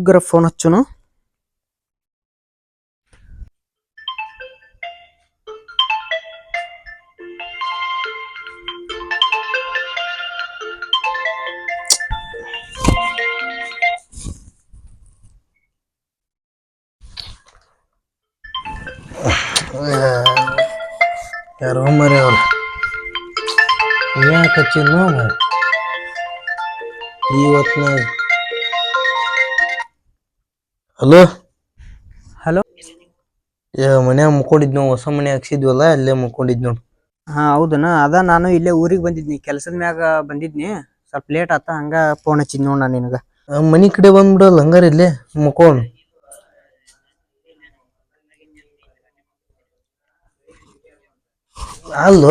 ನಮ್ಮ ಹುಡುಗರ ಫೋನ್ ಹಚ್ಚುನು ಯಾರೋ ಮರಿ ಅವ್ರು ಯಾಕೆ ಹಚ್ಚಿದ್ನೋ ಮರಿ ಹಲೋ ಹಲೋ ಮನ್ಯಾಗ ಮುಕ್ಕೊಂಡಿದ್ ನಾವು ಹೊಸ ಮನೆ ಹಾಕ್ಸಿದ್ವಲ್ಲ ಅಲ್ಲೇ ಮುಕ್ಕೊಂಡಿದ್ ನೋಡು. ಹಾ ಹೌದನ ಅದ ನಾನು ಇಲ್ಲೇ ಊರಿಗೆ ಬಂದಿದ್ನಿ. ಕೆಲಸದ ಮ್ಯಾಗ ಬಂದಿದ್ನಿ. ಸ್ವಲ್ಪ ಲೇಟ್ ಆತ ಹಂಗ ಫೋನ್ ಹಚ್ಚಿದ್ ನೋಡ್ ನಾನು ನಿನಗ. ಆ ಮನಿ ಕಡೆ ಬಂದ್ಬಿಡಲ್ಲ ಹಂಗಾರ ಇಲ್ಲೇ ಮುಕ್ಕೋಣ ಅಲ್ಲೋ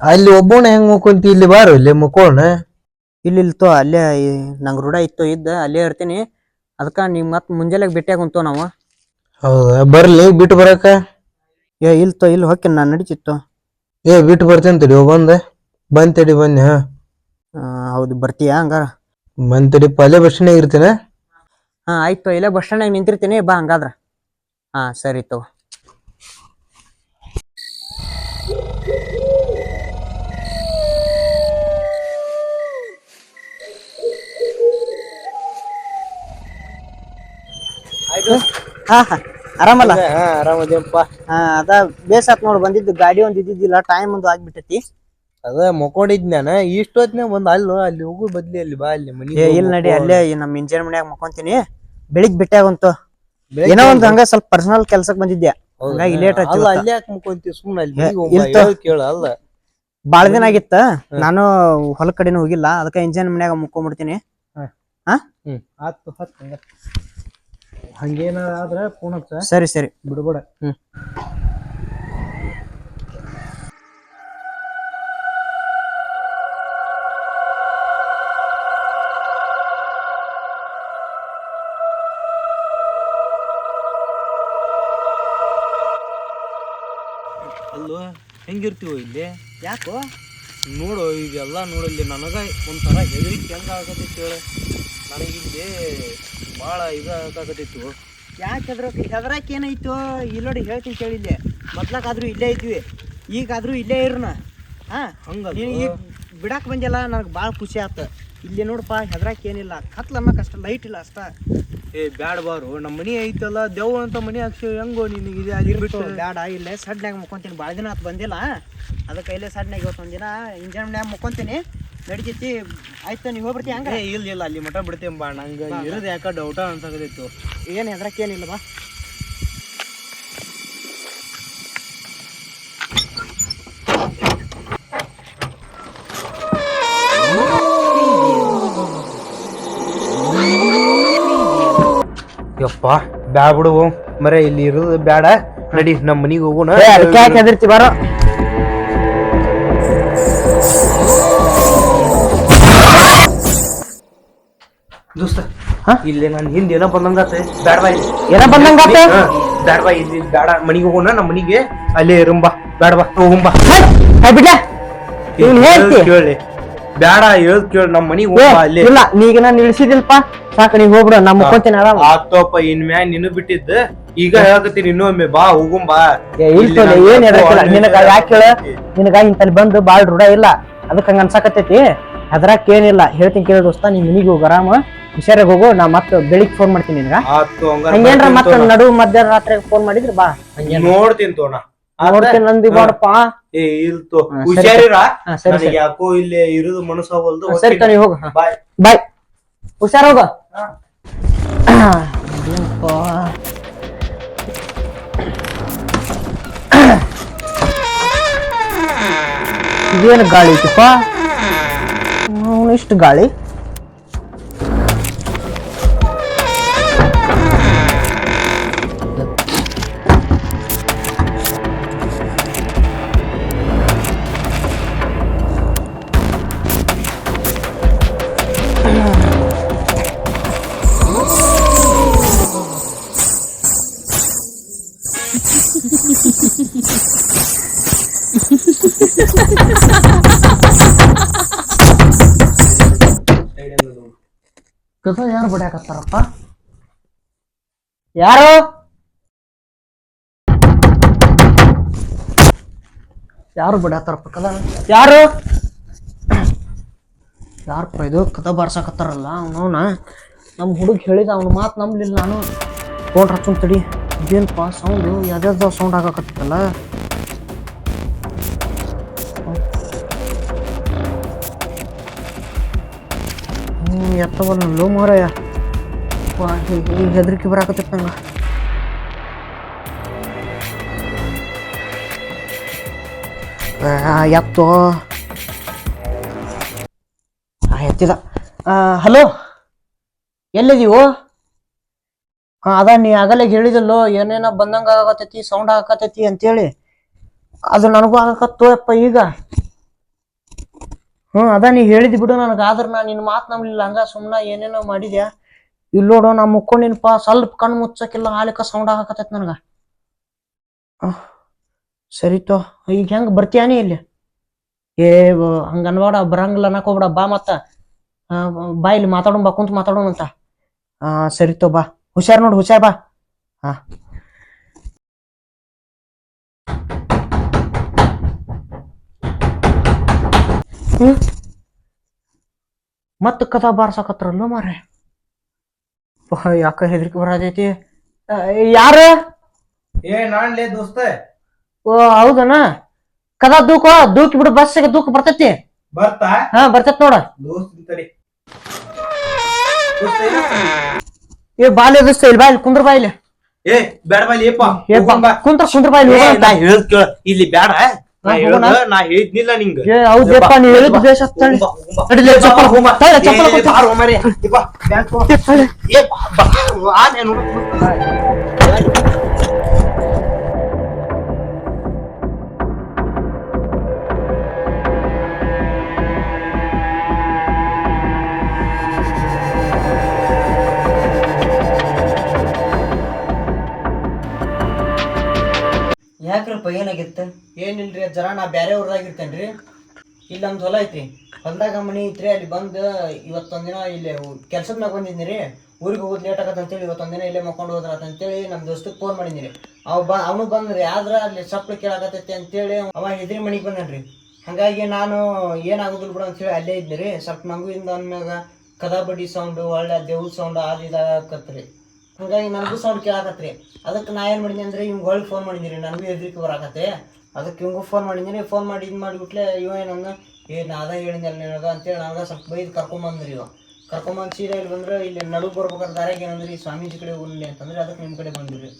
ಅಲ್ಲಿ ಒಬ್ಬೋಣ ಹೆಂಗ್ ಮುಕ್ಕೊಂತಿ? ಇಲ್ಲಿ ಬಾರು ಇಲ್ಲೇ ಮುಕೋಣ ಇಲ್ಲಿ ಇಲ್ತೋ ಅಲ್ಲೇ ನಂಗೆ ನಂಗ್ ರೂಢ ಇತ್ತು ಇದ್ದ ಅಲ್ಲೇ ಇರ್ತೀನಿ. ಅದಕ್ಕ ನಿಮ್ ಮತ್ ಮುಂಜಾನೆ ಭೇಟಿಯಾಗ ಕುಂತೋ ನಾವು? ಹೌದಾ? ಬರ್ಲಿ ಬಿಟ್ಟು ಬರಾಕ. ಏ ಇಲ್ತೋ ಇಲ್ಲಿ ಹೊಕ್ಕಿ ನಾನು ನಡೀತಿತ್ತು? ಏ ಬಿಟ್ಟು ಬರ್ತೇನೆ ತಡಿ ಬಂದೆ. ಬಂದ್ ತಡಿ ಬನ್ನಿ ಹಾ. ಹೌದು ಬರ್ತೀಯಾ ಹಂಗಾರ? ಬಂದ್ ತಡಿ ಪಲ್ಯ ಬಸ್ ಸ್ಟ್ಯಾಂಡ್ ಇರ್ತೇನೆ? ಹಾ ಆಯ್ತು ಇಲ್ಲೇ ಬಸ್ ಸ್ಟ್ಯಾಂಡ್ ನಿಂತಿರ್ತೀನಿ ಬಾ ಹಂಗಾದ್ರ. ಹಾ ಸರಿ ತಗೋ. ಹಾ ಹಾ. ಆರಾಮಲ್ಲ? ಹಾ ಆರಾಮದೇಪ್ಪ ಹಾ ಅದ ಬೇಸಾತ್ ನೋಡ್ ಬಂದಿದ್ದು ಗಾಡಿ ಒಂದ್ ಇದ್ದಿದ್ದಿಲ್ಲ ಟೈಮ್ ಒಂದು ಆಗ್ಬಿಟ್ಟೈತಿ. ಅದ ಮುಕ್ಕೊಂಡಿದ್ ನಾನು ಒಂದ್ ಅಲ್ಲ ಅಲ್ಲೋ ಅಲ್ಲಿ ಹೋಗು ಬದ್ಲಿ ಅಲ್ಲಿ ಬಾ ಅಲ್ಲಿ ಮನಿ ಏ ಇಲ್ಲ ನಡಿ ಅಲ್ಲೇ ಈ ನಮ್ಮ ಇಂಜಿನ್ ಮನ್ಯಾಗ ಮಕ್ಕೊಂತೀನಿ. ಬೆಳಿಗ್ ಬಿಟ್ಟಾಗಂತು ಏನೋ ಒಂದ್ ಹಂಗ ಸ್ವಲ್ಪ ಪರ್ಸನಲ್ ಕೆಲ್ಸಕ್ ಬಂದಿದ್ದೆ ಹಂಗಾಗಿ ಲೇಟ್ ಆಯ್ತು ಅಲ್ಲ ಇವತ್ತ. ಅಲ್ಲಿ ಯಾಕೆ ಮುಕ್ಕೊಂತಿ? ಸುಮ್ಮನೆ ಅಲ್ಲಿ ಏ. ಹೇಳೋದ್ ಕೇಳು ಅಲ್ಲ. ಬಾಳ ದಿನ ಆಗಿತ್ತ? ನಾನು ಹೊಲ ಕಡೆನೂ ಹೋಗಿಲ್ಲ ಅದಕ್ಕೆ ಇಂಜಿನ್ ಮನ್ಯಾಗ ಮುಕ್ಕೊಂಡ್ಬಿಡ್ತೀನಿ ಹ್ಮ್. ಆತು ಹತ್ ಹಂಗ ಹಂಗೇನ ಆದ್ರ ಫೋನ್ ಹಚ್ಚ. ಸರಿ ಸರಿ. ಬಿಡ್ಬೇಡ. ಹ್ಞೂ ಅಲ್ಲೋ ಹೆಂಗಿರ್ತೀವೋ ಇಲ್ಲಿ? ಯಾಕೋ? ನೋಡು ಇದೆಲ್ಲ ನೋಡಲ್ಲಿ ನನಗ ಒಂಥರ ಹೆದರಿಕೆ ಹೆಂಗ ಆಗತ್ತೆ ಕೇಳ ನನಗಿಲ್ಲಿ ಭಾಳ ಇದು ಆಗಾಕತ್ತೈತು ಯಾಕೆ ಹೆದ್ರಕ್ ಹೆದ್ರಾಕ ಏನಾಯ್ತು? ಇಲ್ಲಿ ನೋಡಿ ಹೇಳ್ತೀನಿ ಕೇಳಿದ್ದೆ ಮೊದ್ಲಕ್ಕಾದ್ರೂ ಇಲ್ಲೇ ಇದ್ವಿ. ಈಗಾದರೂ ಇಲ್ಲೇ ಇರೋಣ ಹಾಂ? ಹಂಗೆ ನೀನ್ ಈಗ ಬಿಡಾಕ್ ಬಂದಿಲ್ಲ ನನಗೆ ಭಾಳ ಖುಷಿ ಆತ. ಇಲ್ಲಿ ನೋಡಪ್ಪ ಹೆದ್ರಕ್ಕೆ ಏನಿಲ್ಲ. ಕತ್ಲ ಅನ್ನಕ್ ಅಷ್ಟ ಲೈಟ್ ಇಲ್ಲ ಅಷ್ಟ. ಏ ಬ್ಯಾಡ ಬಾರು. ನಮ್ಮ ಮನೆ ಐತಲ್ಲ ದೇವ್ ಅಂತ ಮನಿ ಹಾಕ್ಸಿ ಹೆಂಗೋ ನಿನಗೆ ಇದೆ ಅಲ್ಲಿ ಬಿಟ್ಟು ಬಿಟ್ಟು ಬೇಡ ಇಲ್ಲೇ ಸಡ್ನ್ಯಾಗ ಮುಕ್ಕೊಂತೀನಿ. ಭಾಳ ದಿನ ಆತು ಬಂದಿಲ್ಲ. ಅದಕ್ಕೆ ಇಲ್ಲೇ ಸಡ್ನ್ಯಾಗ ಇವತ್ತು ಒಂದಿನ ಇಂಜನ್ ಮನ್ಯಾಗ ಮುಕ್ಕೊಂತೀನಿ. ನಡಿತೈತಿ. ಆಯ್ತು ನೀವು ಹೋಗ್ಬಿಡ್ತಿ ಹಂಗ? ಏ ಇಲ್ಲ ಇಲ್ಲ ಅಲ್ಲಿ ಮಠ ಬಿಡ್ತೀವಿ ಬಾ. ನಂಗೆ ಇರೋದು ಯಾಕೆ ಡೌಟ ಅನ್ಸಾಗದಿತ್ತು ಏನು ಹೆದ್ರಕ್ಕೆ ಏನಿಲ್ಲ ಬಾ. ಯಪ್ಪ ಬ್ಯಾ ಬಿಡು. ಮರೆ ಇಲ್ಲಿ ಇರೋದು ಬ್ಯಾಡ. ನಡಿ ನಮ್ಮ ಮನಿಗೆ ಹೋಗೋಣ. ಅದಕ್ಕೆ ಯಾಕೆ ಹೆದರ್ತಿ ಬಾರೋ? ಇಲ್ಲಿ ನಾನು ಹಿಂದೆ ಏನೋ ಬಂದಂಗಾತೆ ಬ್ಯಾಡ ಬಾ ಇಲ್ಲಿ ಏನ ಬಂದಂಗಾತ ಹಾ, ಬ್ಯಾಡ ಬಾ ಇಲ್ಲಿ ಬ್ಯಾಡ. ಮನಿಗೆ ಹೋಗೋಣ ನಮ್ಮ ಮನಿಗೆ. ಅಲ್ಲೇ ಇರುಂಬಾ ಬ್ಯಾಡ ಬಾ. ಹೋಗುಂಬಾ ಬಿಡ್ಲ. ಹೇಳ್ತಿ. ಕೇಳಿ. ಬ್ಯಾಡ ಹೇಳ್ ಕೇಳಿ. ನಮ್ಮ ಮನಿಗೆ ಹೋಗ್ಬಾ ಅಲ್ಲಿ. ಇಲ್ಲ ನೀಗ ನಾನು ಇಳಿಸಿದಿಲ್ಪ ಸಾಕು ನೀ ಹೋಗ್ಬಿಡು. ನಮ್ಮ ಮುಕ್ಕೊಂತೀನಿ ಆರಾಮ ಆತೋಪ್ಪ ಇನ್ ಮ್ಯಾ ನಿನ್ನ ಬಿಟ್ಟಿದ್ದ. ಈಗ ಹೇಳಕತ್ತೀನಿ ಇನ್ನೊಮ್ಮೆ ಬಾ ಹೋಗುಂಬಾ ಏ, ಇಲ್ತೋಲೆ, ಏನ್ ಹೇಳಕ್ಕಿಲ್ಲ ನಿನಗ ಯಾಕೆ ಹೇಳ ನಿನಗ ಇಂತಲ್ಲಿ ಬಂದು ಬಾಳ್ ರೂಢ ಇಲ್ಲ. ಅದಕ್ಕೆ ಹಂಗ ಅನ್ಸಕತ್ತೈತಿ. ಅದ್ರಾಗ ಏನಿಲ್ಲ. ಹೇಳ್ತೀನಿ ಕೇಳಿ ದೋಸ್ತ ನೀ ಮನಿಗೆ ಹೋಗ ಆರಾಮ. ಹುಷಾರಾಗಿ ಹೋಗು ನಾ ಮತ್ತೆ ಬೆಳಿಗ್ಗೆ ಫೋನ್ ಮಾಡ್ತೀನಿ ನಿನಗ. ಆತು ಹಂಗೇನ್ರ ಮತ್ತೆ ನಡು ಮಧ್ಯರಾತ್ರಿ ಫೋನ್ ಮಾಡಿದ್ರೆ ಬಾ. ನೋಡ್ತೀನಿ ತೋಣ ನೋಡ್ತೀನಿ ನಂದಿ ಬಾಡಪ್ಪ ಏ ಇಲ್ತು ಹುಷಾರಿರ? ನನಗೆ ಯಾಕೋ ಇಲ್ಲಿ ಇರುದು ಮನಸ್ಸಾಗಲ್ದು ಸರಿ ತಾನಿ ಹೋಗು. ಬಾಯ್. ಬಾಯ್. ಹುಷಾರ್ ಹೋಗು. ಇದೇನು ಗಾಳಿ ಇತ್ತಪ್ಪ ಅವ್ನು ಇಷ್ಟು ಗಾಳಿ. ಕಸ ಯಾರು ಬಡಿಯಾಕತ್ತಾರಪ್ಪ? ಯಾರು? ಯಾರು ಬಡ್ಯಾತಾರಪ್ಪ ಕದ? ಯಾರು? ಯಾರಪ್ಪ ಇದು? ಕದ ಬಾರ್ಸಾಕತ್ತಾರಲ್ಲ ಅವನವನ? ನಮ್ಮ ಹುಡುಗ ಹೇಳಿದ ಅವ್ನ ಮಾತು ನಂಬಲಿಲ್ಲ ನಾನು. ಫೋನ್ ತಡಿ ಏನಪ್ಪ ಸೌಂಡು ಯಾವ್ಯಾವ್ದು ಸೌಂಡ್ ಆಗಾಕತ್ತಲ್ಲ ಹ್ಞೂ ಎತ್ತವಲ್ಲ ಲೋ ಮಾರಯ್ಯ ಈಗ ಹೆದರಿಕೆ ಬರಾಕತ್ತೈತೆ ನಂಗೆ. ಎತ್ತೋ. ಎತ್ತಿದ. ಹಲೋ. ಎಲ್ಲಿದೀವು ಹಾಂ ಅದ ನೀ ಆಗಲೇ ಹೇಳಿದಲ್ಲೋ, ಏನೇನೋ ಬಂದಂಗ ಆಗತೈತಿ ಸೌಂಡ್ ಆಗಕತ್ತೈತಿ ಅಂತೇಳಿ. ಅದು ನನಗೂ ಆಗಕತ್ತೋ ಅಪ್ಪ ಈಗ? ಹ್ಞೂ ಅದ ನೀ ಹೇಳಿದ್ ಬಿಡು ನನಗೆ, ಆದ್ರೆ ನಾನು ನಿನ್ನ ಮಾತು ನಂಬಲಿಲ್ಲ, ಹಂಗ ಸುಮ್ಮನೆ ಏನೇನೋ ಮಾಡಿದ್ಯಾ? ಇಲ್ಲಿ ನೋಡು ನಾ ಮುಕ್ಕೊಂಡಿನಪ್ಪ ಸ್ವಲ್ಪ ಕಣ್ಣು ಮುಚ್ಚಕ್ಕಿಲ್ಲ ಹಾಲಿಕ ಸೌಂಡ್ ಆಗಕತ್ತೈತಿ ನನಗೆ. ಸರಿತೋ ಈಗ ಹೆಂಗೆ ಬರ್ತೀಯಾನಿ ಇಲ್ಲಿ? ಏ ಹಂಗ ಅನ್ಬೇಡ ಬರಂಗಿಲ್ಲ ಅನ್ನಕೋಬೇಡ ಬಾ ಮತ್ತ. ಬಾ ಇಲ್ಲಿ ಮಾತಾಡೋಣ, ಬಾ ಕುಂತ ಮಾತಾಡೋಣ ಅಂತ. ಸರಿ ತೋ, ಬಾ. ಹುಷಾರ್ ನೋಡು, ಹುಷಾರ್ ಬಾ. ಹಾ ಮತ್ತ ಕಥಾ ಬಾರ್ಸಾಕತ್ರಲ್ಲ ಮಾರೆ ಯಾಕ ಹೆದರಿಕೆ ಬರತೈತಿ? ಯಾರು? ಏ ನಾನ್ಲೇ ದೋಸ್ತ. ಓ ಹೌದನ? ಕದಾ ದೂಕ ದೂಕಿ ಬಿಡು ಬಸ್ಸಿಗೆ ದೂಕ ಬರ್ತೈತಿ. ಬರ್ತಾ? ಹಾ ಬರ್ತೈತಿ ನೋಡ. ದೋಸ್ತ ತಡಿ ಏ ಬಾಲ್ಯ ದೋಸ್ತ ಇಲ್ಲಿ ಬಾಯ್ ಕುಂದ್ರ ಬಾಯಿಲಿ ಏ ಬ್ಯಾಡ ಬಾ ಲೇಪ ಏ ಬಾ. ಕುಂತ್ರ ಕುಂದ್ರ ಬಾಯಿಲಿ ಇಲ್ಲಿ ಬ್ಯಾಡ. ನಾ ಹೇಳಿದ್ನಿಲ್ಲ ನಿಂಗ. ಹೌದಪ್ಪ ನೀ ಹೇಳಿದ್. ತಡಿಲೇ, ಚಪ್ಪಲ್ ಚಪ್ಪಲ್ ಏನಿಲ್ರಿ ಜರ ನಾ ಬ್ಯಾರೆ ಊರಾಗಿರ್ತೇನ್ರಿ ಇಲ್ಲಿ ನಮ್ದು ಹೊಲ ಐತ್ರಿ. ಹೊಲದಾಗ ಮನಿ ಐತ್ರಿ, ಅಲ್ಲಿ ಬಂದು ಇವತ್ತೊಂದಿನ ಇಲ್ಲಿ ಕೆಲ್ಸದ ಮ್ಯಾಗ ಬಂದಿದ್ದೀನಿ ರೀ ಊರಿಗೆ ಹೋಗೋದು ಲೇಟ್ ಆಗತ್ತೆ ಅಂತೇಳಿ ಇವತ್ತೊಂದಿನ ಇಲ್ಲೇ ಮಕ್ಕೊಂಡು ಹೋದ್ರ ಅಂತೇಳಿ ನಮ್ಮ ದೋಸ್ತಕ್ಕೆ ಫೋನ್ ಮಾಡಿದ್ನಿ. ಅವ್ ಬ, ಅವನು ಬಂದ್ರಿ ಆದ್ರ ಅಲ್ಲಿ ಸಪ್ಳ ಕೇಳಾಕತ್ತೈತಿ ಅಂತೇಳಿ ಅವ ಹೆದ್ರಿ ಮನಿಗೆ ಬಂದನ್ರಿ. ಹಾಗಾಗಿ ನಾನು ಏನಾಗೋದಿಲ್ಲ ಬಿಡು ಅಂತೇಳಿ ಅಲ್ಲೇ ಇದ್ನಿ ರೀ ಸ್ವಲ್ಪ ನಂಗೂ ಇಂದ ಅಂದ್ಮ್ಯಾಗ ಕದಾಬಡ್ಡಿ ಬಡಿ ಸೌಂಡು ಒಳ್ಳೆ ದೇವ್ ಸೌಂಡ್ ಅದು ಇದಾಗತ್ರಿ ಹಾಗಾಗಿ ನನಗೂ ಸೌಂಡ್ ಕೇಳಾಕತ್ರಿ. ಅದಕ್ಕೆ ನಾ ಏನು ಮಾಡಿದೆ ಅಂದ್ರೆ ಹಿಂಗೆ ಹೊಳ್ಳಿ ಫೋನ್ ಮಾಡಿದ್ದೀನಿ ನನಗೂ ಹೆದ್ರಿಕೆ ಬರಾಕತ್ತೆ. ಅದಕ್ಕೆ ಇವಂಗೂ ಫೋನ್ ಮಾಡಿದ್ದೀನಿ ಫೋನ್ ಮಾಡಿ ಇದು ಮಾಡಿಬಿಟ್ಲೆ ಇವ ಏನನ್ನ ಏ ನಾದ ಅದ ಅಲ್ಲಿ ನಿನಗೆ ಅಂತೇಳಿ ನನಗೆ ಸ್ವಲ್ಪ ಬೈದು ಕರ್ಕೊಂಬಂದ್ರಿ ಇವ. ಕರ್ಕೊಂಬಂದು ಸೀರೆ ಇಲ್ಲಿ ಬಂದ್ರೆ ಇಲ್ಲಿ ನಡು ಬರ್ಬೇಕಾದ್ರೆ ದಾರಿಗೆ ಏನಂದ್ರಿ ಈ ಸ್ವಾಮೀಜಿ ಕಡೆ ಹೋಗ್ಲಿ ಅಂತಂದ್ರೆ ಅದಕ್ಕೆ ನಿಮ್ಮ ಕಡೆ ಬಂದಿರಿ.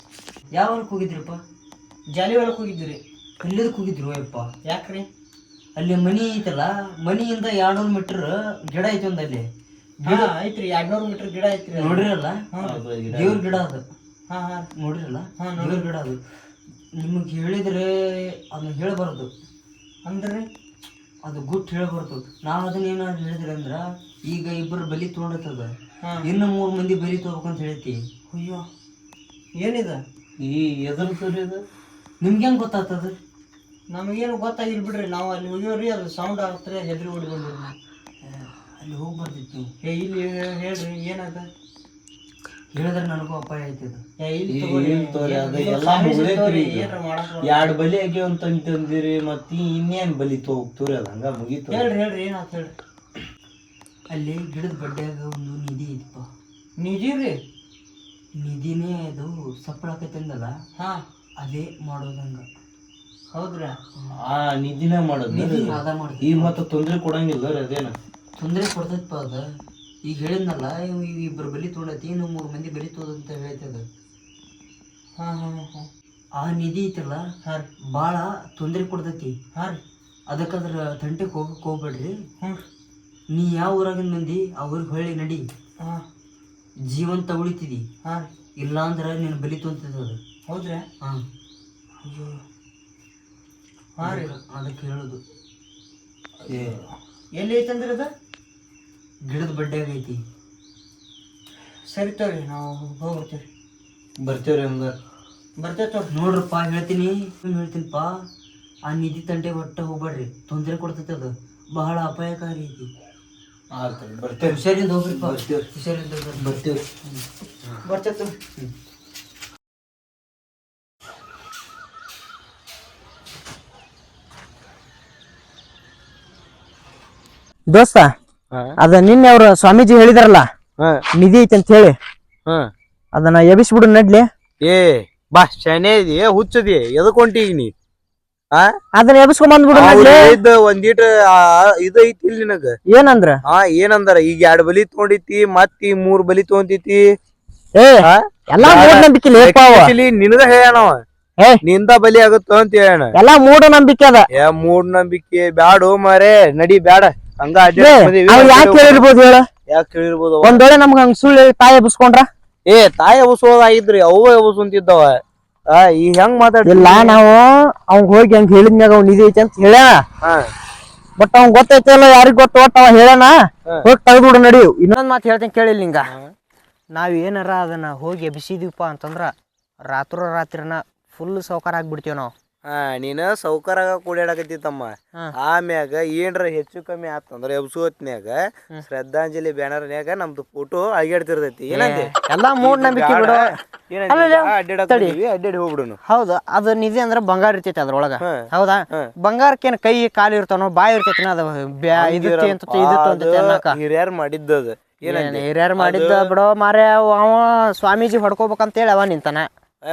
ಯಾವ ಹೊಲಕ್ಕೆ ಹೋಗಿದ್ರಪ್ಪ? ಜಾಲಿ ಹೊಲಕ್ಕೆ ಹೋಗಿದ್ರಿ. ಎಲ್ಲಿದಕ್ಕೆ ಹೋಗಿದ್ರು ಯಪ್ಪ ಯಾಕ್ರಿ? ಅಲ್ಲಿ ಮನಿ ಐತಲ್ಲ ಮನಿಯಿಂದ ಎರಡ್ನೂರು ಮೀಟರ್ ಗಿಡ ಐತಿ ಒಂದು ಅಲ್ಲಿ. ಗಿಡ ಐತ್ರಿ ಎರಡ್ನೂರು ಮೀಟರ್ ಗಿಡ ಐತ್ರಿ ಅದು. ನೋಡಿರಲ್ಲ ದೇವ್ರ ಗಿಡ ಅದು. ಹಾಂ ಹಾ. ನೋಡಿರಲ್ಲ ಹಾಂ ದೇವ್ರ ಗಿಡ ಅದು. ನಿಮಗೆ ಹೇಳಿದ್ರೆ ಅದನ್ನ ಹೇಳಬಾರ್ದು. ಅಂದರೆ ಅದು ಗುಟ್ಟು ಹೇಳಬಾರ್ದು. ನಾವು ಅದನ್ನ ಏನಾದ್ರು ಹೇಳಿದ್ರೆ ಅಂದ್ರೆ ಈಗ ಇಬ್ಬರು ಬಲಿ ತೊಗೊಂಡತ್ತದ. ಹಾ. ಇನ್ನು ಮೂರು ಮಂದಿ ಬಲಿ ತೊಗೋಬೇಕಂತ ಹೇಳ್ತೀವಿ ಅಯ್ಯೋ ಏನಿದೆ? ಈ ಎದ್ರ ಇದು ನಿಮ್ಗೆ ಹೆಂಗೆ ಗೊತ್ತಾಗ್ತದ ನಮಗೇನು ಗೊತ್ತಾಗಿಲ್ಲ ಬಿಡ್ರಿ ನಾವು ಅಲ್ಲಿ ಹೋಗ್ಯವ್ರಿ ಅದು ಸೌಂಡ್ ಆಗುತ್ತೆ ಹೆದ್ರಿ ಓಡಿ ಬಂದಿರಿ ಅಲ್ಲಿ ಹೋಗಿ ಬರ್ತಿತ್ತು ನೀವು ಏ ಇಲ್ಲಿ ಹೇಳ್ರಿ ಏನದ? ಹೇಳಿದ್ರೆ ನನಗೂ ಅಪಾಯ ಐತಿ ಇದು. ಎರಡ್ ಬಲಿ ಆಗ್ಯಾವ ಅಂತಂತಂದಿರಿ ಮತ್ತ ಇನ್ನೇನ್ ಬಲಿ ಹೋಗ್ತವ್ರಿ ಅದ ಹಂಗ ಮುಗೀತು. ಹೇಳ್ರಿ ಹೇಳ್ರಿ ಏನಾತ್ ಹೇಳ್ರಿ? ಅಲ್ಲಿ ಗಿಡದ ಬಡ್ಡೆಯಾಗ ಒಂದು ನಿಧಿ ಐತಪ್ಪ ರೀ? ನಿಧಿನೇ ಅದು ಸಪ್ಪಳ ಆಕೈತಂದಲ್ಲ ಹಾ. ಅದೇ ಮಾಡೋದಂಗ ಹೌದ್ರಾ? ಆ ನಿಧಿನ ಮಾಡೋದು ಈ ಈಗ ಮತ್ತ ತೊಂದರೆ ಕೊಡಂಗಿಲ್ಲ ರೀ ಅದೇನ? ತೊಂದರೆ ಕೊಡ್ತೈತಪ್ಪ ಅದ. ಈಗ ಹೇಳಿದ್ನಲ್ಲ ಇವ್ ಇಬ್ಬರು ಬಲಿ ತೊಗೊಂಡೈತಿ ಇನ್ನು ಮೂರು ಮಂದಿ ಬಲಿ ತೊಗೊಂತ ಹೇಳ್ತದ ಹಾ ಹಾ ಹಾಂ ಆ ನಿಧಿ ಐತಲ್ಲ ಹಾಂ ರೀ ಭಾಳ ತೊಂದರೆ ಕೊಡ್ತೈತಿ. ಹಾ ರೀ ಅದಕ್ಕದ್ರ ತಂಟೆಗೆ ಹೋಗಕ್ಕೆ ಹೋಗ್ಬೇಡ್ರಿ. ಹ್ಞೂ ನೀ ಯಾವ ಊರಾಗಿನ ಮಂದಿ ಆ ಊರಿಗೆ ಹೊಳ್ಳಿ ನಡಿ. ಹಾಂ. ಜೀವಂತ ಉಳಿತಿದಿ ಹಾಂ. ಇಲ್ಲಾಂದ್ರೆ ನೀನು ಬಲಿ ತೊಂತದ ಅದು. ಹೌದ್ರಾ? ಹಾಂ. ಹಾಂ ಹಾ ರೀ. ಅದಕ್ಕೆ ಹೇಳೋದು. ಎಲ್ಲಿ ಐತಂದ್ರೆ ಅದ? ಗಿಡದ ಬಡ್ಡ್ಯಾಗ ಐತಿ ಸರಿ ತಗೋರಿ ನಾವು ಹೋಗ್ಬಿಡ್ತೀವಿ ಬರ್ತೇವ್ರಿ. ಹಂಗಾರ ಬರ್ತೇವೆ ತೋರಿ ನೋಡ್ರಪ್ಪ ಹೇಳ್ತೀನಿ ಏನ್ ಹೇಳ್ತೀನಿಪ್ಪ ಆ ನಿಧಿ ತಂಟೆ ಹೊಟ್ಟೆ ಹೋಗ್ಬೇಡ್ರಿ. ತೊಂದರೆ ಕೊಡ್ತೈತೆ ಅದು. ಬಹಳ ಅಪಾಯಕಾರಿ ಐತಿ. ಬರ್ತೇವೆ ಹುಷಾರಿಂದ ಹೋಗ್ರಿಪ್ಪ. ಹುಷಾರಿಂದ ಹೋಗ್ರಿ. ಬರ್ತೇವೆ ತೋರಿ ದೋಸ್ತ ಅದ ನಿನ್ನೆ ಅವ್ರ ಸ್ವಾಮೀಜಿ ಹೇಳಿದಾರಲ್ಲ ನಿಧಿ ಐತಿ ಅಂತ ಹೇಳಿ ಅದನ್ನ ಎಬಿಸ್ಬಿಡು ನಡ್ಲಿ. ಏ ಬಾ ಶನೇ ಇದಿ ಹುಚ್ಚದಿ ಎದಕ್ ಹೊಂಟಿ ಈಗ ನೀ? ಆ? ಅದನ್ನ ಎಬಿಸ್ಕೊಂಡ್ ಬಂದ್ಬಿಡು ನಡ್ಲಿ. ಇದ್ ಒಂದೀಟ ಇದು ಐತಿ ಇಲ್ಲಿ ನಿನಗ? ಏನಂದ್ರ? ಹಾ ಏನಂದ್ರ? ಈಗ ಎರಡ್ ಬಲಿ ತಗೊಂಡಿತಿ ಮತ್ತಿ ಮೂರ್ ಬಲಿ ತಗೊಂಡಿತಿ ಏ ಎಲ್ಲಾ ಮೂಢನಂಬಿಕೆ ನಿನಗ ಹೇಳಣವ ಏ. ನಿಂದ ಬಲಿ ಆಗುತ್ತೋ ಅಂತ ಹೇಳೋಣ ಎಲ್ಲಾ ಮೂಢನಂಬಿಕೆ ಅದ. ಏ ಮೂಢ ನಂಬಿಕೆ ಬ್ಯಾಡು ಮಾರೇ ನಡಿ ಬ್ಯಾಡ. ಹಂಗ ಯಾಕೆ ಕೇಳಿರ್ಬೋದು ಹೇಳ? ಯಾಕೆ ಕೇಳಿರ್ಬೋದು ಅವ? ಒಂದ್ ವೇಳೆ ನಮ್ಗ ಹಂಗ ಸುಳ್ಳು ಹೇಳಿ ತಾಯಿ ಎಬ್ಸ್ಕೊಂಡ್ರ? ಏ ತಾಯಿ ಎಬ್ಸೋದಾಗಿದ್ರಿ ಅವ ಎಬ್ಸಂತಿದ್ದವ ಆ ಈ ಹೆಂಗ್ ಮಾತಾಡ್ತಿ? ಇಲ್ಲ ನಾವು ಅವ್ನ್ ಹೋಗಿ ಹಂಗ ಹೇಳಿದ್ಮ್ಯಾಗ ಅವ್ನ್ ನಿಧಿ ಐತಿ ಅಂತ ಹೇಳ್ಯಾನ. ಹಾ. ಬಟ್ ಅವ್ನ್ ಗೊತ್ತೈತಲ್ಲ ಯಾರಿಗ್ ಗೊತ್ತ ಒಟ್ಟ ಅವ ಹೇಳ್ಯಾನ. ಹೋಗಿ ತೆಗ್ದ್ಬಿಡು ನಡಿ. ಇನ್ನೊಂದ್ ಮಾತು ಹೇಳ್ತೇನೆ ಕೇಳಿಲ್ಲ ಹಿಂಗ ನಾವ್ ಏನಾರ ಅದನ್ನ ಹೋಗಿ ಎಬ್ಸಿದೀವಪ್ಪ ಅಂತಂದ್ರ ರಾತ್ರೋ ರಾತ್ರಿನ ಫುಲ್ ಸೌಕಾರ ಆಗ್ಬಿಡ್ತೀವಿ ನಾವು. ಹಾ ನೀನ ಸೌಕರಾಗ ಕೂಡ್ಯಾಡಕತ್ತಿತ್ತಮ್ಮ. ತಮ್ಮ ಆಮ್ಯಾಗ ಏನ್ರ ಹೆಚ್ಚು ಕಮ್ಮಿ ಆತಂದ್ರ ಎಬ್ಸೋತ್ನ್ಯಾಗ ಶ್ರದ್ಧಾಂಜಲಿ ಬ್ಯಾನರ್ನ್ಯಾಗ ನಮ್ದು ಫೋಟೋ ಅಡ್ಡಾಡ್ತಿರ್ತೈತಿ ಏನಂತೆ ಎಲ್ಲಾ ಬಿಡು. ಅಲ್ಲ, ಅಡ್ಡಾಡಕ್ ತಡಿ. ಅಡ್ಡಾಡಿ ಹೋಗ್ಬಿಡುನು. ಹೌದು ಅದು ನಿಧಿ ಅಂದ್ರ ಬಂಗಾರ ಇರ್ತೈತಿ ಅದ್ರೊಳಗ. ಹೌದಾ? ಬಂಗಾರಕ್ಕೆ ಬಂಗಾರಕ್ಕೇನ್ ಕೈ ಕಾಲು ಇರ್ತಾನೋ ಬಾಯಿ ಇರ್ತೈತಿ ಅದು ಹಿರಿಯರ್ ಮಾಡಿದ್ದದ ಹಿರಿಯರ್ ಮಾಡಿದ್ದ ಬಿಡೋ ಮಾರ್ಯ ಅವ ಸ್ವಾಮೀಜಿ ಹೊಡ್ಕೋಬೇಕಂತ ಹೇಳಿ ಅವ ನಿಂತಾನ.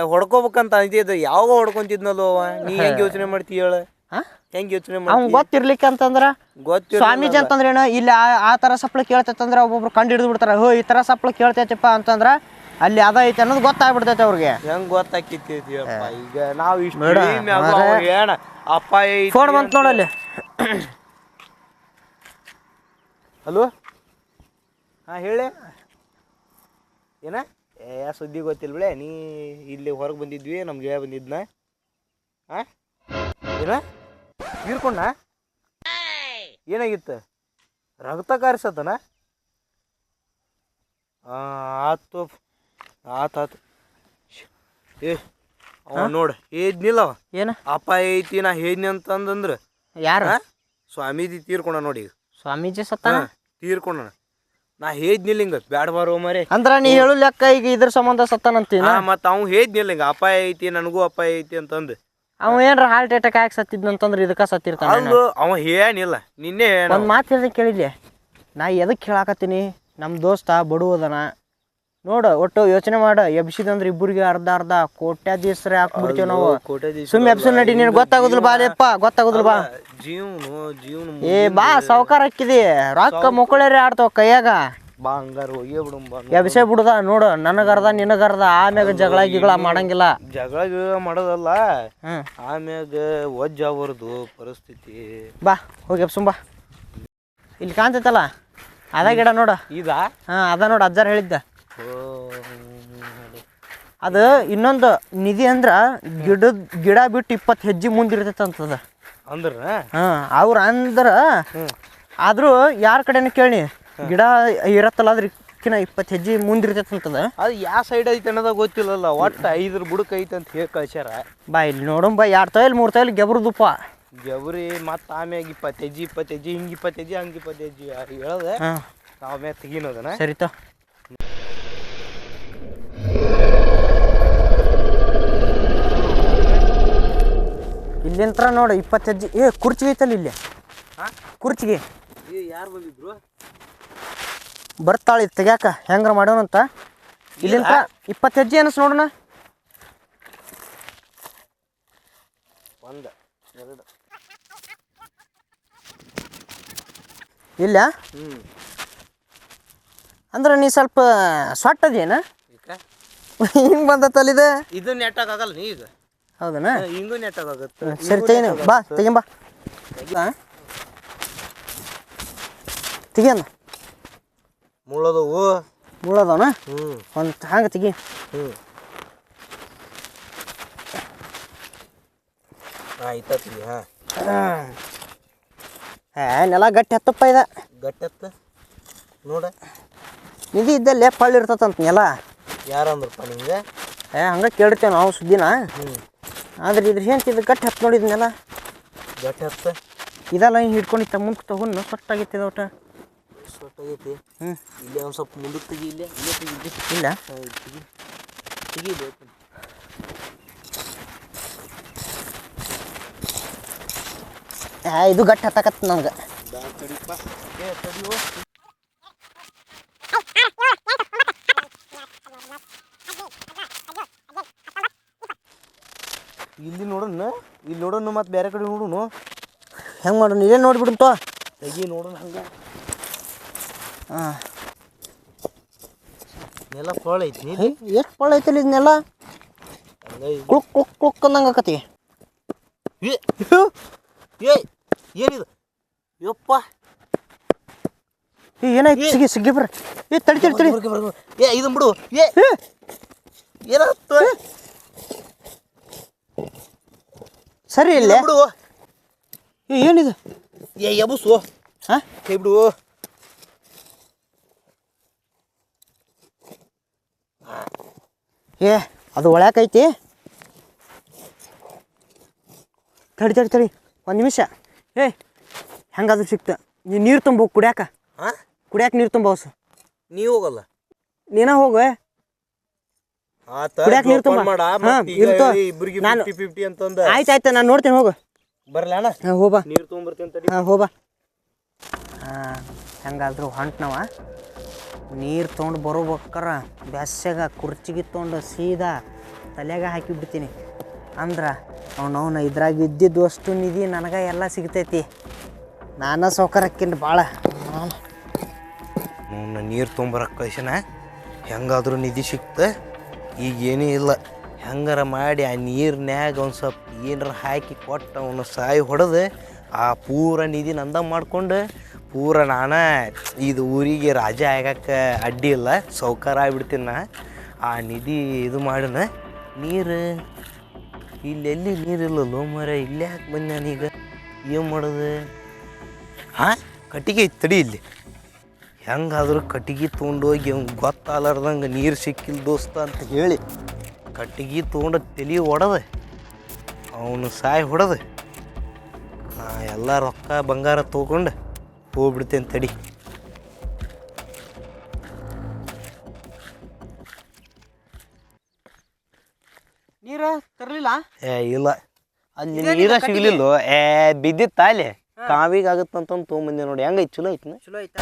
ಹೊಡ್ಕೋಬೇಕಂತ ಅಂತಿದ್ದ ಯಾವಾಗ ಹೊಡ್ಕೊಂತಿದ್ನಲ್ಲೋ ಅವ? ನೀ ಹೆಂಗ್ ಯೋಚನೆ ಮಾಡ್ತೀಯ ಹೇಳ? ಹಾ? ಹೆಂಗ್ ಯೋಚನೆ ಅವ್ನ್ ಮಾಡ್ತಿ? ಗೊತ್ತಿರ್ಲಿಕ್ಕೆ ಅಂತಂದ್ರ ಗೊತ್ತಿಲ್ಲ ಸ್ವಾಮೀಜಿ ಅಂತಂದ್ರ ಏನ ಇಲ್ಲಿ ಆ- ಆ ತರ ಸಪ್ಳ ಕೇಳ್ತೈತಂದ್ರ ಒಬ್ಬೊಬ್ರು ಕಂಡು ಹಿಡಿದು ಬಿಡ್ತಾರ ಹೋ ಈ ತರ ಸಪ್ಳ ಕೇಳ್ತೈತಪ್ಪ ಅಂತಂದ್ರ ಅಲ್ಲಿ ಅದ ಐತಿ ಅನ್ನೋದು ಗೊತ್ತಾಗ್ಬಿಡ್ತೈತೆ ಅವ್ರಿಗೆ. ಹೆಂಗ್ ಗೊತ್ತಾಕಿತಿ ಅಪ್ಪ ಈಗ ನಾವ್ ಇಷ್ಟ ಬೇಡ, ಏನ ಅಪ್ಪ ಐತಿ ಫೋನ್ ಬಂತ ನೋಡಲ್ಲಿ ಹಲೋ? ಹಾ ಹೇಳಿ. ಏನ? ಏ ಸುದ್ದಿ ಗೊತ್ತಿಲ್ಲ ಬಿಳೆ ನೀ ಇಲ್ಲಿ ಹೊರಗೆ ಬಂದಿದ್ವಿ ನಮ್ಗೆ ಹೇಳ ಬಂದಿದ್ನ. ಹಾ ಏನ ಬೀರ್ಕೊಂಡ ಏನಾಗಿತ್ತು? ರಕ್ತ ಕಾರಿಸತನ ಆತು ಆತ ಆತು. ಶ್ಶ್. ಏ ಅವ ನೋಡ ಹೇಳಿದ್ನಿಲ್ಲ ಅವ. ಏನ? ಅಪ್ಪ ಐತಿ ನಾ ಹೇಳಿದ್ನಿ ಅಂತಂದ್ರೆ ಯಾರ? ಸ್ವಾಮೀಜಿ ತೀರ್ಕೊಂಡ ನೋಡಿ ಸ್ವಾಮೀಜಿ ಸತ್ತ ತೀರ್ಕೊಂಡ ನಾ ಹೇಳಿದ್ನಿಲ್ಲ ಹಿಂಗ ಬ್ಯಾಡ ಬಾರೋ ಮರೆ ಅಂದ್ರ ನೀ ಹೇಳು ಲೆಕ್ಕ ಈಗ ಇದ್ರ ಸಂಬಂಧ ಸತ್ತಾನಂತೀನ? ಹಾ ಮತ್ತ ಅವ್ ಹೇಳಿದ್ನಿಲ್ಲ ಹಿಂಗ ಅಪಾಯ ಐತಿ ನನಗೂ ಅಪಾಯ ಐತಿ ಅಂತಂದು. ಅವ ಏನ್ರ ಹಾರ್ಟ್ ಅಟ್ಯಾಕ್ ಆಗಿ ಸತ್ತಿದ್ನಂತಂದ್ರ ಇದಕ್ಕ ಸತ್ತಿರ್ತಾನ ಅಲ್ಲು ಅವ ಹೇನಿಲ್ಲ ನಿನ್ನೆ ಒಂದ್ ಮಾತು ಹೇಳ್ದೆ ಕೇಳಿಲ್ಲ ನಾ ಎದಕ್ ಹೇಳಾಕತ್ತೀನಿ ನಮ್ ದೋಸ್ತ ಬಡುವದನ ನೋಡು ಒಟ್ಟು ಯೋಚನೆ ಮಾಡ. ಎಬ್ಸಿದಂದ್ರ ಇಬ್ಬರಿಗೆ ಅರ್ಧ ಅರ್ಧ. ಕೋಟ್ಯಾಧೀಶ್ರ ಹಾಕ್ಬಿಡ್ತೀವಿ ನಾವು. ಸುಮ್ಮನೆ ಎಬ್ಸು ನಡಿ ನೀನ್ ಗೊತ್ತಾಗುದಿಲ್ಲ ಬಾ ಲೇಪ್ಪ ಗೊತ್ತಾಗುದಿಲ್ಲ ಬಾ. ಜೀವನು ಜೀವನ ಏ ಬಾ ಸಾವುಕಾರ ಹಾಕಿದಿ. ರೊಕ್ಕ ಮುಕ್ಕಳೇರಿ ಆಡ್ತಾವ ಕೈಯಾಗ. ಬಾ ಹಂಗಾರ ಹೋಗೇ ಎಬ್ಸೆ ಬಿಡುದ ನೋಡು. ನನಗರ್ದ ನಿನಗರ್ದ ಆಮ್ಯಾಗ ಜಗಳ ಗಿಗಳ ಮಾಡಂಗಿಲ್ಲ. ಜಗಳ ಗಿಗಳ ಮಾಡೋದಲ್ಲ. ಆಮ್ಯಾಗ ವಜ್ಜ ಅವರದು ಪರಿಸ್ಥಿತಿ. ಬಾ ಹೋಗಿ ಎಬ್ಸು ಬಾ. ಇಲ್ಲಿ ಕಾಣ್ತೈತಲ್ಲ? ಅದ ಗಿಡ ನೋಡ. ಈಗ ಹಾ ಅದ ನೋಡು ಅಜ್ಜಾರ್ ಹೇಳಿದ್ದ. ಅದು ಇನ್ನೊಂದು ನಿಧಿ ಅಂದ್ರ ಗಿಡದ ಗಿಡ ಬಿಟ್ಟು ಇಪ್ಪತ್ತು ಹೆಜ್ಜೆ ಮುಂದಿರ್ತೈತಂತದ ಅಂದ್ರ ಹಾ ಅವ್ರ ಅಂದ್ರ ಆದರೂ ಯಾರ ಕಡೆನ ಕೇಳಿ ಗಿಡ ಇರತ್ತಲ್ಲ ಅದ್ರಕ್ಕಿನ ಇಪ್ಪತ್ತು ಹೆಜ್ಜೆ ಮುಂದಿರ್ತೈತಂತದ ಅದು ಯಾವ ಸೈಡ್ ಐತೆ ಅನ್ನೋದ ಗೊತ್ತಿಲ್ಲಲ್ಲ ಒಟ್ಟು ಐದ್ರ ಬುಡಕ್ ಐತೆ ಅಂತ ಹೇಳಿ ಕಳ್ಸ್ಯಾರ. ಬಾ ಇಲ್ಲಿ ನೋಡಮ್ ಬಾ ಎರಡು ತೈಲ್ ಮೂರು ತೈಲ್ ಗೆಬ್ರದುಪ್ಪ ಗೆಬ್ರಿ ಮತ್ತು ಆಮ್ಯಾಗ ಇಪ್ಪತ್ತು ಹೆಜ್ಜೆ ಇಪ್ಪತ್ತು ಹೆಜ್ಜೆ ಹಿಂಗೆ ಇಪ್ಪತ್ತು ಹೆಜ್ಜೆ ಹಂಗೆ ಇಪ್ಪತ್ತು ಹೆಜ್ಜೆ ಹೇಳದ. ಆಮ್ಯಾಗ ತೆಗಿನೋದನ? ಸರಿತ ಇಲ್ಲಿಂತ್ರ ನೋಡು ಇಪ್ಪತ್ತು ಹೆಜ್ಜೆ. ಏ ಕುರ್ಚಿಗೆ ಐತಲ್ಲ ಇಲ್ಲಿ? ಕುರ್ಚಿಗೆ. ಯಾರು ಬಂದಿದ್ರು? ಬರ್ತಾಳೆ ತೆಗ್ಯಾಕ. ಹೆಂಗ್ರ ಮಾಡೋಣಂತ ಇಲ್ಲಿಂತ ಇಪ್ಪತ್ತು ಹೆಜ್ಜೆ ಅನಸ್ ನೋಡೋಣ. ಒಂದು ಎರಡು. ಇಲ್ಲ? ಅಂದ್ರೆ ನೀ ಸ್ವಲ್ಪ ಸೊಟ್ಟದೇನ? ಹಿಂಗೆ ಬಂದತ್ತಲ್ಲ ಇದು ನೆಟ್ಟಾಗ ಆಗಲ್ಲ ನೀ ಈಗ. ಹೌದನಾ? ಹಿಂಗೂ ನೆಟ್ಟಾಗ ಆಗುತ್ತೆ ಸರಿ ತೆಗಿನ ಬಾ ತೆಗಿಂಬಾ ತೆಗಿಯಂದ ಮುಳ್ಳದವು. ಮುಳ್ಳದವನ? ಹ್ಞೂ ಒಂದು ಹಂಗೆ ತೆಗಿ. ಹ್ಞೂ ಆಯ್ತತಿ ಹಾಂ. ಹಾಂ ನೆಲ ಗಟ್ಟಿ ಹತ್ತಪ್ಪ ಇದೆ. ಗಟ್ಟಿ ಹತ್ತ? ನೋಡ. ನಿಧಿ ಇದ್ದಲ್ಲೇ ಪಳ್ಳಿ ಇರ್ತತಂತ ನೆಲ ಯಾರಂದ್ರಪ್ಪ ನಿಮ್ಗೆ ಏ ಹಂಗೆ ಕೇಳ್ತೇವೆ ನಾವು ಸುದ್ದಿನ. ಹ್ಞೂ ಆದ್ರೆ ಇದ್ರ ಏನು ಇದು ಗಟ್ಟಿ ಹತ್ತು ನೋಡಿದ್ನೆಲ್ಲ? ಗಟ್ಟೆತ್ತ ಇದೆಲ್ಲ ಹಿಂಗೆ ಹಿಡ್ಕೊಂಡಿತ್ತ ಮುಂದೆ ತಗೊಂಡು ಸೊಟ್ಟಾಗಿತ್ತಿದ ಒಟ್ಟು ಸೊಟ್ಟಾಗೈತಿ? ಹ್ಮ್. ಇಲ್ಲೇ ಒಂದು ಸ್ವಲ್ಪ ಮುಂದಕ್ಕೆ ತೆಗಿ ಇಲ್ಲೇ ಇಲ್ಲೇ ತೆಗಿ ಇಲ್ಲೇ. ತೆಗಿ ತೆಗಿ. ಇದು ಗಟ್ಟಿ ಹತ್ತಕತ್ತ ನಮ್ಗೆ ಇಲ್ಲಿ ನೋಡೋಣ ಇಲ್ಲಿ ನೋಡೋಣ ಮತ್ತೆ ಬೇರೆ ಕಡೆ ನೋಡೋಣ. ಹೆಂಗೆ ಮಾಡೋಣ? ಇಲ್ಲೇ ನೋಡಿ ತೆಗಿ ನೋಡೋಣ ಹಂಗೆ. ಹಾಂ. ನೆಲ ಪಳ ಐತಿ ಎಷ್ಟು ಪಳ ಐತಲ್ಲ ಇದನ್ನೆಲ್ಲ ಕುಕ್ ಕುಕ್ ಅಂದಂಗೆ ಆಕತಿ. ಏ ಏನಿದು? ಯಪ್ಪ. ಏನಾಯ್ತು? ಸಿಗಿ ಸಿಗ್ಗಿ ಬರ್ರಿ. ಏ ತಡಿ ತಡಿ ತಡಿ. ಏ ಇದನ್ ಬಿಡು. ಏ. ಏ, ಏನಾಯ್ತು ಸರಿ ಇಲ್ಲ. ಬಿಡು ಏ ಏನಿದು? ಏ ಎಬಸು ಹಾಂ? ಕೈ ಬಿಡು. ಏ ಅದು ಒಳಕೈತಿ ತಡಿ ತಡಿ ತಡಿ. ಒಂದು ನಿಮಿಷ. ಏ ಹೆಂಗಾದ್ರೂ ಸಿಕ್ತ. ನೀ ನೀರು ತುಂಬ ಕುಡಿಯಾಕ. ಹಾಂ? ಕುಡ್ಯಾಕ ನೀರು ತುಂಬ ಹೊಸ. ನೀ ಹೋಗಲ್ಲ. ನೀನ ಹೋಗು ಆತ ಕುಡ್ಯಾಕ್ ನೀರ್ ತುಂಬ? ಇರ್ತೋ. ನಾನು- ಆಯ್ತು ಆಯ್ತು ನಾನು ನೋಡ್ತೀನಿ ಹೋಗು. ಬರ್ಲ ಅಣ್ಣ? ಹಾಂ ಹೋಬಾ ನೀರ್ ತೊಗೊಂಬರ್ತೀನಿ ಹಾಂ ಹೋಬಾ ಹಾಂ ಹೆಂಗಾದ್ರೂ ಹೊಂಟ್ನವ? ನೀರು ತೊಗೊಂಡು ಬರೋಬೇಕಾರ ಬ್ಯಾಸ್ಯಾಗ ಕುರ್ಚಿಗೆ ತೊಗೊಂಡು ಸೀದಾ ತಲೆಯಾಗ ಹಾಕಿಬಿಡ್ತೀನಿ ಅಂದ್ರೆ ಅವನವನ ಇದ್ರಾಗ ಇದ್ದಿದ್ದು ಅಷ್ಟು ನಿಧಿ ನನಗೆ ಎಲ್ಲ ಸಿಗ್ತೈತಿ. ನಾನು ಸೌಕರ್ಯಕ್ಕಿಂತ ಭಾಳ ನೀರು ತೊಗೊಂಬರಕ್ಕೆ ಕಳ್ಸನ? ಹೆಂಗಾದ್ರೂ ನಿಧಿ ಸಿಕ್ತ ಈಗ ಏನೂ ಇಲ್ಲ. ಹೆಂಗಾರ ಮಾಡಿ ಆ ನೀರಿನ್ಯಾಗ ಒಂದು ಸ್ವಲ್ಪ ಏನಾರ ಹಾಕಿ ಕೊಟ್ಟು ಅವನು ಸಾಯಿ ಹೊಡೆದು ಆ ಪೂರ ನಿಧಿ ನಂದ ಮಾಡ್ಕೊಂಡು ಪೂರ ನಾನು ಇದು ಊರಿಗೆ ರಾಜ ಆಗಕ್ಕೆ ಅಡ್ಡಿ ಇಲ್ಲ, ಸೌಕಾರ ಆಗಿಬಿಡ್ತೀನಿ ನಾ. ಆ ನಿಧಿ ಇದು ಮಾಡಿನ ನೀರು ಇಲ್ಲೆಲ್ಲಿ ನೀರಿಲ್ಲ ಮರ ಇಲ್ಲೇ ಯಾಕೆ ಬಂದು ನಾನೀಗ? ಏನು ಮಾಡೋದು? ಹಾಂ, ಕಟ್ಟಿಗೆ ಐತೆ ತಡಿ ಇಲ್ಲಿ. ಹೆಂಗಾದ್ರೂ ಕಟ್ಟಿಗೆ ತೊಗೊಂಡೋಗಿ ಅವ್ನು ಗೊತ್ತಾಗಲಾರ್ದಂಗೆ ನೀರು ಸಿಕ್ಕಿಲ್ಲ ದೋಸ್ತ ಅಂತ ಹೇಳಿ ಕಟ್ಟಿಗೆ ತೊಗೊಂಡು ತಲೆ ಹೊಡೆದ ಅವನು ಸಾಯಿ ಹೊಡೆದ. ನಾ ಎಲ್ಲ ರೊಕ್ಕ ಬಂಗಾರ ತೊಗೊಂಡು ಹೋಗ್ಬಿಡ್ತೇನೆ ತಡಿ. ನೀರ ತರಲಿಲ್ಲ? ಏ ಇಲ್ಲ. ಅಲ್ಲಿ ನೀರ ಸಿಗ್ಲಿಲ್ಲ ಏ ಬಿದ್ದಿತ್ತ ಅಲ್ಲಿ? ಕಾವಿಗೆ ಅಂತಂದು ತೊಗೊಂಬಂದೆ ನೋಡಿ ಹೆಂಗೈತೆ ಚಲೋ ಐತಿ ಚಲೋ ಐತ